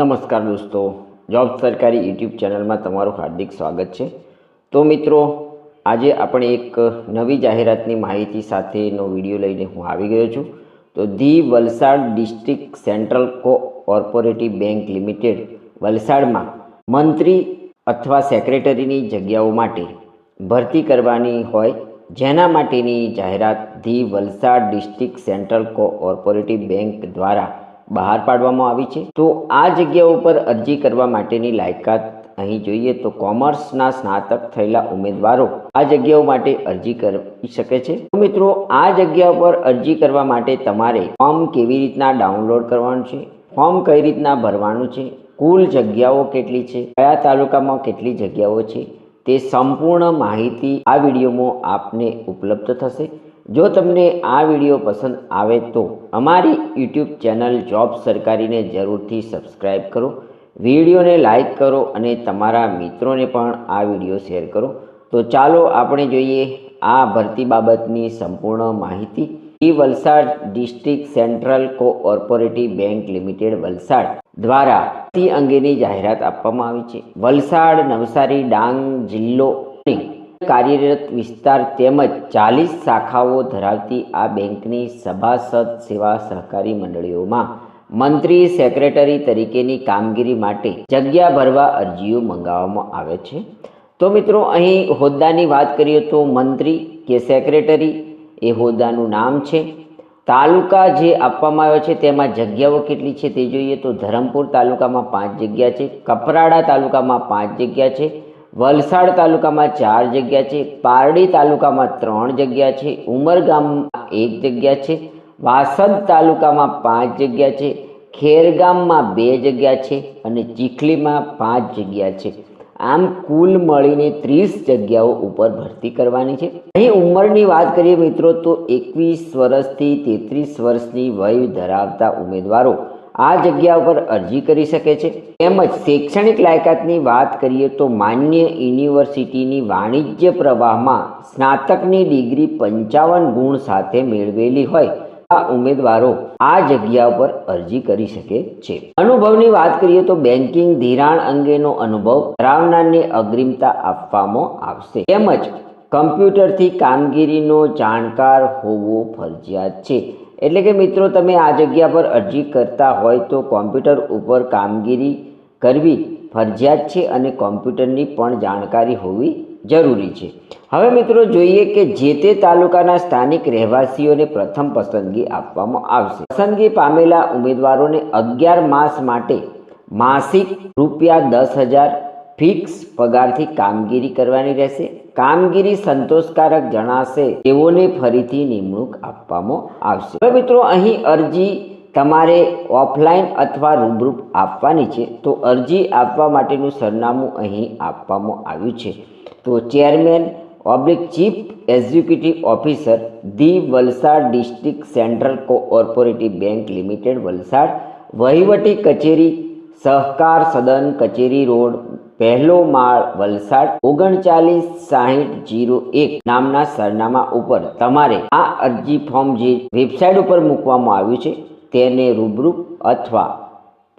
નમસ્કાર દોસ્તો, જોબ સરકારી યુટ્યુબ ચેનલમાં તમારું હાર્દિક સ્વાગત છે. તો મિત્રો, આજે આપણે એક નવી જાહેરાતની માહિતી સાથેનો વીડિયો લઈને હું આવી ગયો છું. તો the Valsad district central cooperative bank limited વલસાડમાં મંત્રી અથવા સેક્રેટરીની જગ્યાઓ માટે ભરતી કરવાની હોય, જેના માટેની જાહેરાત the Valsad district central cooperative bank દ્વારા બહાર પાડવામાં આવી છે. તો આ જગ્યાઓ પર અરજી કરવા માટેની લાયકાત અહીં જોઈએ તો કોમર્સના સ્નાતક થયેલા ઉમેદવારો આ જગ્યાઓ માટે અરજી કરી શકે છે. મિત્રો, આ જગ્યા પર અરજી કરવા માટે તમારે ફોર્મ કેવી રીતના ડાઉનલોડ કરવાનું છે, ફોર્મ કઈ રીતના ભરવાનું છે, કુલ જગ્યાઓ કેટલી છે, કયા તાલુકામાં કેટલી જગ્યાઓ છે, તે સંપૂર્ણ માહિતી આ વિડીયોમાં આપને ઉપલબ્ધ થશે. જો તમને આ વીડિયો પસંદ આવે તો અમારી યુટ્યુબ ચેનલ જોબ સરકારીને જરૂરથી સબસ્ક્રાઈબ કરો, વિડીયોને લાઈક કરો અને તમારા મિત્રોને પણ આ વીડિયો શેર કરો. તો ચાલો આપણે જોઈએ આ ભરતી બાબતની સંપૂર્ણ માહિતી. ઈ Valsad district central cooperative bank limited Valsad દ્વારા ભરતી અંગેની જાહેરાત આપવામાં આવી છે. વલસાડ નવસારી ડાંગ જિલ્લો કાર્યરત વિસ્તાર તેમજ ચાલીસ શાખાઓ ધરાવતી આ બેંકની સભાસદ સેવા સહકારી મંડળીઓમાં મંત્રી સેક્રેટરી તરીકેની કામગીરી માટે જગ્યા ભરવા અરજીઓ મંગાવવામાં આવે છે. તો મિત્રો, અહીં હોદ્દાની વાત કરીએ તો મંત્રી કે સેક્રેટરી એ હોદ્દાનું નામ છે. તાલુકા જે આપવામાં આવ્યો છે તેમાં જગ્યાઓ કેટલી છે તે જોઈએ તો ધરમપુર તાલુકામાં પાંચ જગ્યા છે, કપરાડા તાલુકામાં પાંચ જગ્યા છે વલસાડ તાલુકામાં ચાર જગ્યા છે, પારડી તાલુકામાં ત્રણ જગ્યા છે, ઉમરગામમાં એક જગ્યા છે, વાસદ તાલુકામાં પાંચ જગ્યા છે, ખેરગામમાં બે જગ્યા છે અને ચીખલીમાં પાંચ જગ્યા છે. આમ કુલ મળીને ત્રીસ જગ્યાઓ ઉપર ભરતી કરવાની છે. અહીં ઉંમરની વાત કરીએ મિત્રો તો એકવીસ વર્ષથી તેત્રીસ વર્ષની વય ધરાવતા ઉમેદવારો આ જગ્યા ઉપર અરજી કરી શકે છે. તેમજ શૈક્ષણિક લાયકાતની વાત કરીએ તો માન્ય યુનિવર્સિટીની વાણિજ્ય પ્રવાહમાં સ્નાતકની ડિગ્રી પંચાવન ગુણ સાથે મેળવેલી હોય આ ઉમેદવારો આ જગ્યા પર અરજી કરી શકે છે. અનુભવની વાત કરીએ તો બેન્કિંગ ધિરાણ અંગેનો અનુભવ ધરાવનારને અગ્રિમતા આપવામાં આવશે. તેમજ કમ્પ્યુટરથી કામગીરીનો જાણકાર હોવો ફરજિયાત છે. એટલે કે મિત્રો, તમે આ જગ્યા પર અરજી કરતા હોય તો કોમ્પ્યુટર ઉપર કામગીરી કરવી ફરજિયાત છે અને કોમ્પ્યુટરની પણ જાણકારી હોવી જરૂરી છે. હવે મિત્રો, જોઈએ કે જે તે તાલુકાના સ્થાનિક રહેવાસીઓને પ્રથમ પસંદગી આપવામાં આવશે. પસંદગી પામેલા ઉમેદવારોને અગિયાર માસ માટે માસિક રૂપિયા દસ હજાર ફિક્સ પગારથી કામગીરી કરવાની રહેશે. કામગીરી સંતોષકારક જણાશે. તેઓને ફરીથી નિમણૂક આપવામાં આવશે. હવે મિત્રો, અહીં અરજી તમારે ઓફલાઈન અથવા રૂબરૂ આપવાની છે. તો અરજી આપવા માટેનું સરનામું અહીં આપવામાં આવ્યું છે. તો chairman, oblique chief executive officer, the Valsad district central cooperative bank limited Valsad, વહીવટી કચેરી, સહકાર સદન કચેરી રોડ પહેલો માળ વલસાડ ઓગણચાલીસ સાહીઠ જીરો એક નામના સરનામા ઉપર તમારે આ અરજી ફોર્મ જે વેબસાઇટ ઉપર મૂકવામાં આવ્યું છે તેને રૂબરૂ અથવા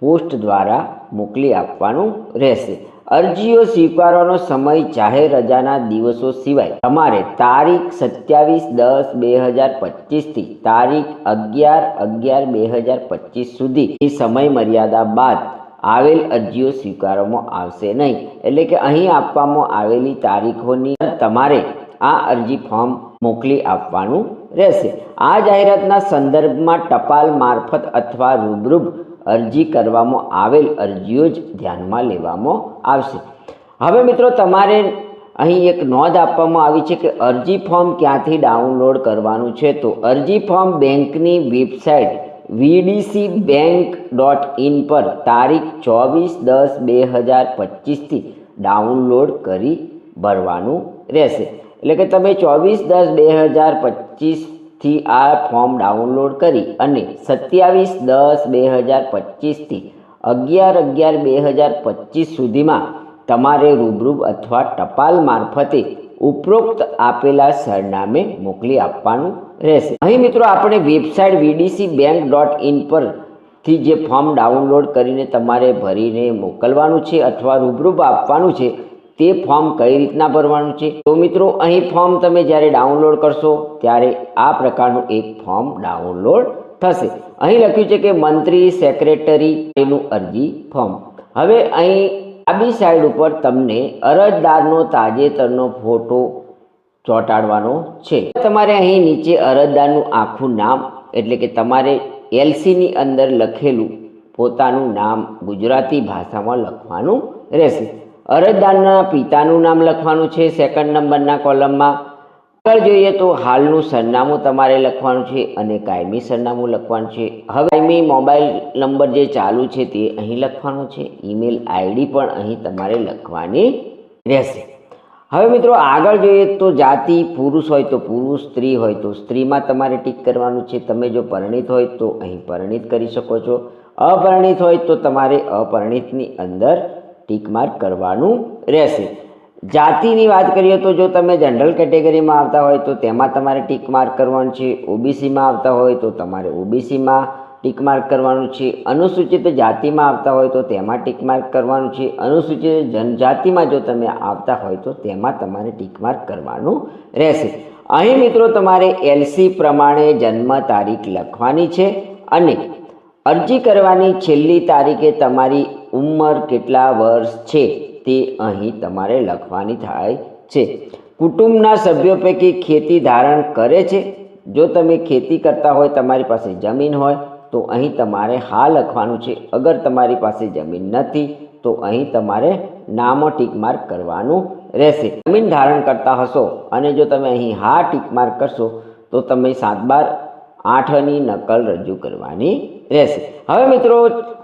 પોસ્ટ દ્વારા મોકલી આપવાનું રહેશે. અરજીઓ સ્વીકારવાનો સમય જાહેર રજાના દિવસો સિવાય તમારે તારીખ સત્યાવીસ દસ બે હજાર પચીસથી તારીખ અગિયાર અગિયાર બે હજાર પચીસ સુધી સમય મર્યાદા બાદ આવેલ અરજીઓ સ્વીકારવામાં આવશે નહીં. એટલે કે અહીં આપવામાં આવેલી તારીખોની તમારે આ અરજી ફોર્મ મોકલી આપવાનું રહેશે. આ જાહેરાતના સંદર્ભમાં ટપાલ મારફત અથવા રૂબરૂબ અરજી કરવામાં આવેલ અરજીઓ જ ધ્યાનમાં લેવામાં આવશે. હવે મિત્રો, તમારે અહીં એક નોંધ આપવામાં આવી છે કે અરજી ફોર્મ ક્યાંથી ડાઉનલોડ કરવાનું છે? તો અરજી ફોર્મ બેંકની website VDC bank dot in પર તારીખ ચોવીસ દસ બે હજાર પચીસથી ડાઉનલોડ કરી ભરવાનું રહેશે. એટલે કે તમે ચોવીસ દસ બે હજાર પચીસથી આ ફોર્મ ડાઉનલોડ કરી અને સત્યાવીસ દસ બે હજાર પચીસથી અગિયાર અગિયાર બે હજાર પચીસ સુધીમાં તમારે રૂબરૂ અથવા ટપાલ મારફતે ઉપરોક્ત આપેલા સરનામે મોકલી આપવાનું રહેશે. અહીં મિત્રો આપણે website VDC bank dot in પરથી જે ફોર્મ ડાઉનલોડ કરીને તમારે ભરીને મોકલવાનું છે અથવા રૂબરૂ આપવાનું છે, તે ફોર્મ કઈ રીતના ભરવાનું છે? તો મિત્રો, અહીં ફોર્મ તમે જ્યારે ડાઉનલોડ કરશો, ત્યારે આ પ્રકારનું એક ફોર્મ ડાઉનલોડ થશે. અહીં લખ્યું છે કે મંત્રી, સેક્રેટરી એનું અરજી ફોર્મ. હવે અહીં ડાબી સાઈડ ઉપર તમને અરજદારનો તાજેતરનો ફોટો ચોંટાડવાનો છે. તમારે અહીં નીચે અરજદારનું આખું નામ, એટલે કે તમારે એલસીની અંદર લખેલું પોતાનું નામ ગુજરાતી ભાષામાં લખવાનું રહેશે. અરજદારના પિતાનું નામ લખવાનું છે સેકન્ડ નંબરના કોલમમાં આગળ જોઈએ તો હાલનું સરનામું તમારે લખવાનું છે અને કાયમી સરનામું લખવાનું છે. હવે કાયમી મોબાઈલ નંબર જે ચાલુ છે તે અહીં લખવાનો છે. ઈમેલ આઈડી પણ અહીં તમારે લખવાની રહેશે. હવે મિત્રો આગળ જોઈએ તો જાતિ, પુરુષ હોય તો પુરુષ, સ્ત્રી હોય તો સ્ત્રીમાં તમારે ટીક કરવાનું છે. તમે જો પરિણિત હોય તો અહીં પરિણિત કરી શકો છો. અપરિણિત હોય તો તમારે અપરિણિતની અંદર ટીક માર્ક કરવાનું રહેશે. જાતિની વાત કરીએ તો જો તમે જનરલ કેટેગરીમાં આવતા હોય તો તેમાં તમારે ટીક માર્ક કરવાનું છે. ઓબીસીમાં આવતા હોય તો તમારે ઓબીસીમાં ટીક માર્ક કરવાનું છે, અનુસૂચિત જાતિમાં આવતા હોય તો તેમાં ટીક માર્ક કરવાનું છે, અનુસૂચિત જનજાતિમાં જો તમે આવતા હોય તો તેમાં તમારે ટીક માર્ક કરવાનું રહેશે. અહીં મિત્રો તમારે એલસી પ્રમાણે જન્મ તારીખ લખવાની છે અને અરજી કરવાની છેલ્લી તારીખે તમારી ઉંમર કેટલા વર્ષ છે તે અહીં તમારે લખવાની થાય છે. કુટુંબના સભ્યો પૈકી ખેતી ધારણ કરે છે. જો તમે ખેતી કરતા હોય, તમારી પાસે જમીન હોય તો અહીં તમારે હા લખવાનું છે. અગર તમારી પાસે જમીન નથી, તો અહીં તમારે નામો ટીક માર્ક કરવાનું રહેશે. જમીન ધારણ કરતા હશો અને જો તમે અહીં હા ટીક માર્ક કરશો, તો તમે સાત બાર આઠની નકલ રજૂ કરવાની રહેશે. હવે મિત્રો,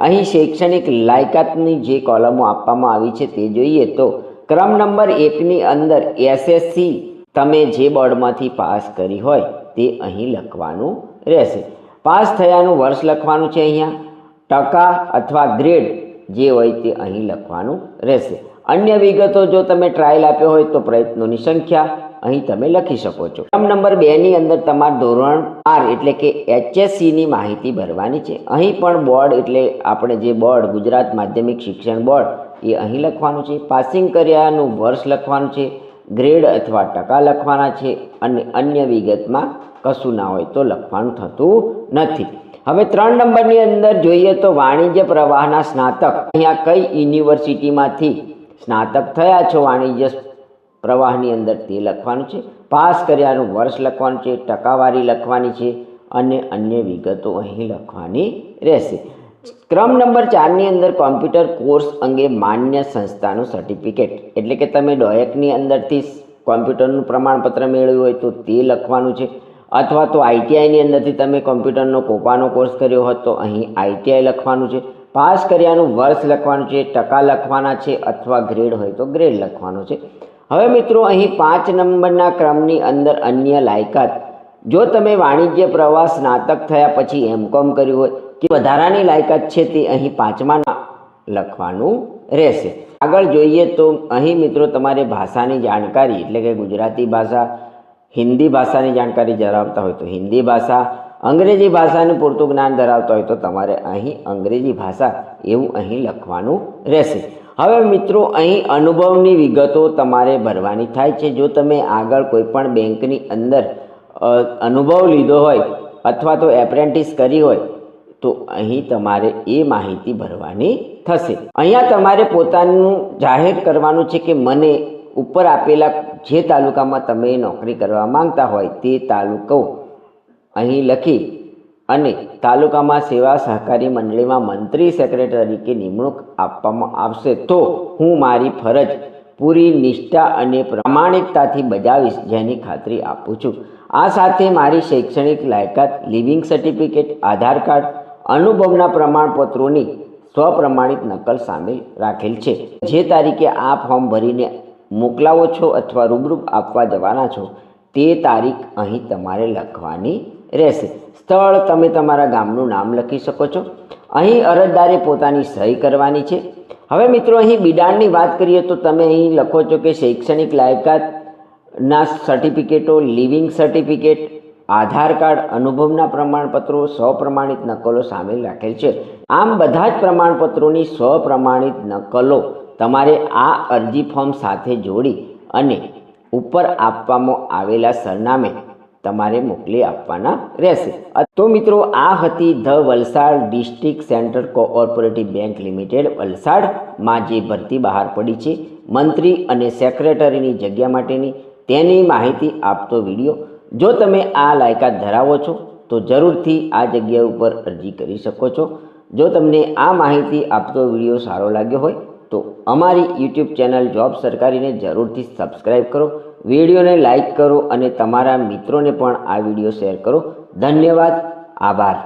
અહીં શૈક્ષણિક લાયકાતની જે કોલમો આપવામાં આવી છે તે જોઈએ તો ક્રમ નંબર એકની અંદર એસએસસી તમે જે બોર્ડમાંથી પાસ કરી હોય તે અહીં લખવાનું રહેશે. પાસ થયાનું વર્ષ લખવાનું છે અહીંયા. ટકા અથવા ગ્રેડ જે હોય તે અહીં લખવાનું રહેશે. અન્ય વિગતો જો તમે ટ્રાયલ આપ્યો હોય તો પ્રયત્નોની સંખ્યા અહીં તમે લખી શકો છો. ક્રમ નંબર બેની અંદર તમારે ધોરણ આર એટલે કે એચએસસીની માહિતી ભરવાની છે. અહીં પણ બોર્ડ એટલે આપણે જે બોર્ડ, ગુજરાત માધ્યમિક શિક્ષણ બોર્ડ, એ અહીં લખવાનું છે. પાસિંગ કર્યાનું વર્ષ લખવાનું છે. ગ્રેડ અથવા ટકા લખવાના છે. અને અન્ય વિગતમાં કશું ના હોય તો લખવાનું થતું નથી. હવે ત્રણ નંબરની અંદર જોઈએ તો વાણિજ્ય પ્રવાહના સ્નાતક. અહીંયા કઈ યુનિવર્સિટીમાંથી સ્નાતક થયા છો? વાણિજ્ય પ્રવાહની અંદર તે લખવાનું છે. પાસ કર્યાનું વર્ષ લખવાનું છે, ટકાવારી લખવાની છે અને અન્ય વિગતો અહીં લખવાની રહેશે. ક્રમ નંબર ચારની અંદર કોમ્પ્યુટર કોર્સ અંગે માન્ય સંસ્થાનું સર્ટિફિકેટ. એટલે કે તમે ડોયકની અંદરથી કોમ્પ્યુટરનું પ્રમાણપત્ર મેળવ્યું હોય તો તે લખવાનું છે. અથવા તો આઈટીઆઈની અંદરથી તમે કોમ્પ્યુટરનો કોપાનો કોર્સ કર્યો હોત તો અહીં આઈટીઆઈ લખવાનું છે. પાસ કર્યાનું વર્ષ લખવાનું છે, ટકા લખવાના છે અથવા ગ્રેડ હોય તો ગ્રેડ લખવાનો છે. હવે મિત્રો અહીં પાંચ નંબરના ક્રમની અંદર અન્ય લાયકાત. જો તમે વાણિજ્ય પ્રવાસ સ્નાતક થયા પછી એમ કોમ કર્યું હોય કે વધારાની લાયકાત છે તે અહીં પાંચમાના લખવાનું રહેશે. આગળ જોઈએ તો અહીં મિત્રો તમારે ભાષાની જાણકારી એટલે કે ગુજરાતી ભાષા હિન્દી ભાષાની જાણકારી ધરાવતા હોય તો હિન્દી ભાષા, અંગ્રેજી ભાષાનું પૂરતું જ્ઞાન ધરાવતા હોય તો તમારે અહીં અંગ્રેજી ભાષા એવું અહીં લખવાનું રહેશે. હવે મિત્રો, અહીં અનુભવની વિગતો તમારે ભરવાની થાય છે. જો તમે આગળ કોઈ પણ બેંકની અંદર અનુભવ લીધો હોય અથવા તો એપ્રેન્ટિસ કરી હોય, તો અહીં તમારે એ માહિતી ભરવાની થશે. અહીંયા તમારે પોતાનું જાહેર કરવાનું છે કે મને ઉપર આપેલા જે તાલુકામાં તમે નોકરી કરવા માંગતા હોય તે તાલુકો અહીં લખી અને તાલુકામાં સેવા સહકારી મંડળીમાં મંત્રી સેક્રેટરી તરીકે નિમણૂક આપવામાં આવશે. તો હું મારી ફરજ પૂરી નિષ્ઠા અને પ્રામાણિકતાથી બજાવીશ જેની ખાતરી આપું છું. આ સાથે મારી શૈક્ષણિક લાયકાત, લિવિંગ સર્ટિફિકેટ, આધાર કાર્ડ, અનુભવના પ્રમાણપત્રોની સ્વપ્રમાણિત નકલ સામેલ રાખેલ છે. જે તારીખે આ ફોર્મ ભરીને મોકલાવો છો અથવા રૂબરૂ આપવા જવાના છો, તે તારીખ અહીં તમારે લખવાની રહેશે. સ્થળ તમે તમારા ગામનું નામ લખી શકો છો. અહીં અરજદારે પોતાની સહી કરવાની છે. હવે મિત્રો, અહીં બિડાણની વાત કરીએ તો તમે અહીં લખો છો કે શૈક્ષણિક લાયકાતના સર્ટિફિકેટો, લિવિંગ સર્ટિફિકેટ, આધાર કાર્ડ, અનુભવના પ્રમાણપત્રો, સ્વપ્રમાણિત નકલો સામેલ રાખેલ છે. આમ બધા જ પ્રમાણપત્રોની સ્વપ્રમાણિત નકલો તમારે આ અરજી ફોર્મ સાથે જોડી અને ઉપર આપવામાં આવેલા સરનામે તમારે મોકલી આપવાના રહેશે. તો મિત્રો, આ હતી the Valsad district central cooperative bank limited વલસાડમાં જે ભરતી બહાર પડી છે, મંત્રી અને સેક્રેટરીની જગ્યા માટેની તેની માહિતી આપતો વીડિયો. જો તમે આ લાયકાત ધરાવો છો, તો જરૂરથી આ જગ્યા ઉપર અરજી કરી શકો છો. જો તમને આ માહિતી આપતો વીડિયો સારો લાગ્યો હોય તો અમારી યુટ્યુબ ચેનલ જોબ સરકારીને જરૂરથી સબસ્ક્રાઈબ કરો, વિડીયોને લાઇક કરો અને તમારા મિત્રોને પણ આ વીડિયો શેર કરો. ધન્યવાદ. આભાર.